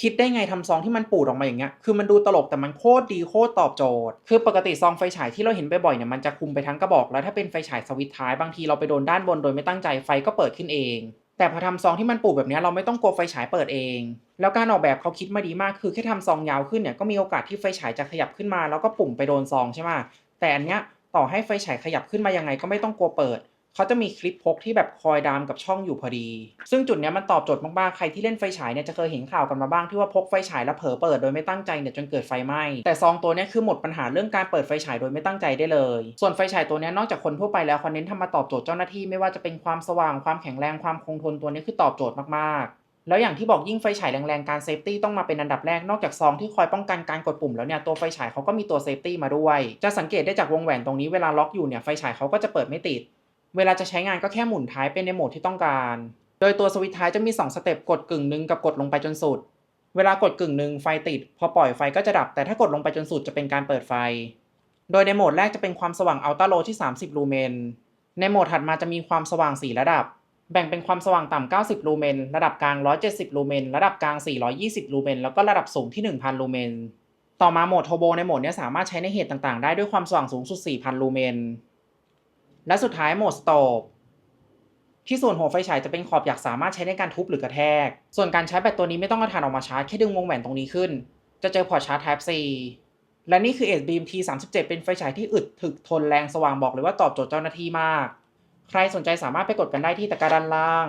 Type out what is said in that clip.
คิดได้ไงทำซองที่มันปูดออกมาอย่างเงี้ย คือมันดูตลกแต่มันโคตรดีโคตรตอบโจทย์ คือปกติซองไฟฉายที่เราเห็นบ่อยๆเนี่ยมันจะคุมไปทั้งกระบอก แล้วถ้าเป็นไฟฉายสวิตช์ท้ายบางทีเราไปโดนด้านบนโดยไม่ตั้งใจไฟก็เปิดขึ้นเอง แต่พอทำซองที่มันปูดแบบนี้เราไม่ต้องกลัวไฟฉายเปิดเอง แล้วการออกแบบเขาคิดมาดีมาก คือแค่ทำซองยาวขึ้นเนี่ยก็มีโอกาสที่ไฟฉายจะขยับขึ้นมา แล้วก็ปุ่มไปโดนซองใช่ไหมแต่อันเนี้ยต่อให้ไฟฉายขยับขึ้นมายังไงก็ไม่ต้องกลัวเปิด เขาจะมีคลิปพกที่แบบคอยดามกับช่องอยู่พอดี ซึ่งจุดนี้มันตอบโจทย์มากๆ ใครที่เล่นไฟฉายเนี่ยจะเคยเห็นข่าวกันมาบ้างที่ว่าพกไฟฉายแล้วเผลอเปิดโดยไม่ตั้งใจเนี่ยจนเกิดไฟไหม้ แต่ซองตัวนี้คือหมดปัญหาเรื่องการเปิดไฟฉายโดยไม่ตั้งใจได้เลย ส่วนไฟฉายตัวนี้นอกจากคนทั่วไปแล้วเขาเน้นทำมาตอบโจทย์เจ้าหน้าที่ไม่ว่าจะเป็นความสว่างความแข็งแรงความคงทนตัวนี้คือตอบโจทย์มากๆแล้วอย่างที่บอกยิ่งไฟฉายแรงๆ การเซฟตี้ต้องมาเป็นอันดับแรก นอกจากซองที่คอยป้องกันการกดปุ่มแล้วเนี่ย ตัวไฟฉายเขาก็มีตัวเซฟตี้มาด้วย จะสังเกตได้จากวงแหวนตรงนี้เวลาล็อกอยู่เนี่ย ไฟฉายเขาก็จะเปิดไม่ติด เวลาจะใช้งานก็แค่หมุนท้ายเป็นในโหมดที่ต้องการ โดยตัวสวิตช์ท้ายจะมี 2 สเต็ปกดกึ่งหนึ่งกับกดลงไปจนสุด เวลากดกึ่งหนึ่งไฟติด พอปล่อยไฟก็จะดับ แต่ถ้ากดลงไปจนสุดจะเป็นการเปิดไฟ โดยในโหมดแรกจะเป็นความสว่างอัลต a าโลที่ 30 ลูเมน ในโหมดถัดมาจะมีความสว่าง 4 ระดับ แบ่งเป็นความสว่างต่ำ 90 ลูเมน ระดับกลาง 170 ลูเมน ระดับกลาง 420 ลูเมน แล้วก็ระดับสูงที่ 1,000 ลูเมน ต่อมาโหมดโทโบในโหมดนี้สามารถใช้ในเหตุต่างๆ ได้ด้วยความสว่างสูงสุด 4,000 ลูเมน และสุดท้ายโหมดสโตปที่ส่วนหัวไฟฉายจะเป็นขอบอยากสามารถใช้ในการทุบหรือกระแทก ส่วนการใช้แบตตัวนี้ไม่ต้องเอาถ่านออกมาชาร์จแค่ดึงวงแหวนตรงนี้ขึ้น จะเจอพอร์ตชาร์จ Type C และนี่คือ s b m t 3 7เป็นไฟฉายที่อึดถึกทนแรงสว่างบอกเลยว่าตอบโจทย์เจ้าหน้าที่มาก ใครสนใจสามารถไปกดกันได้ที่ตะกร้าด้านล่าง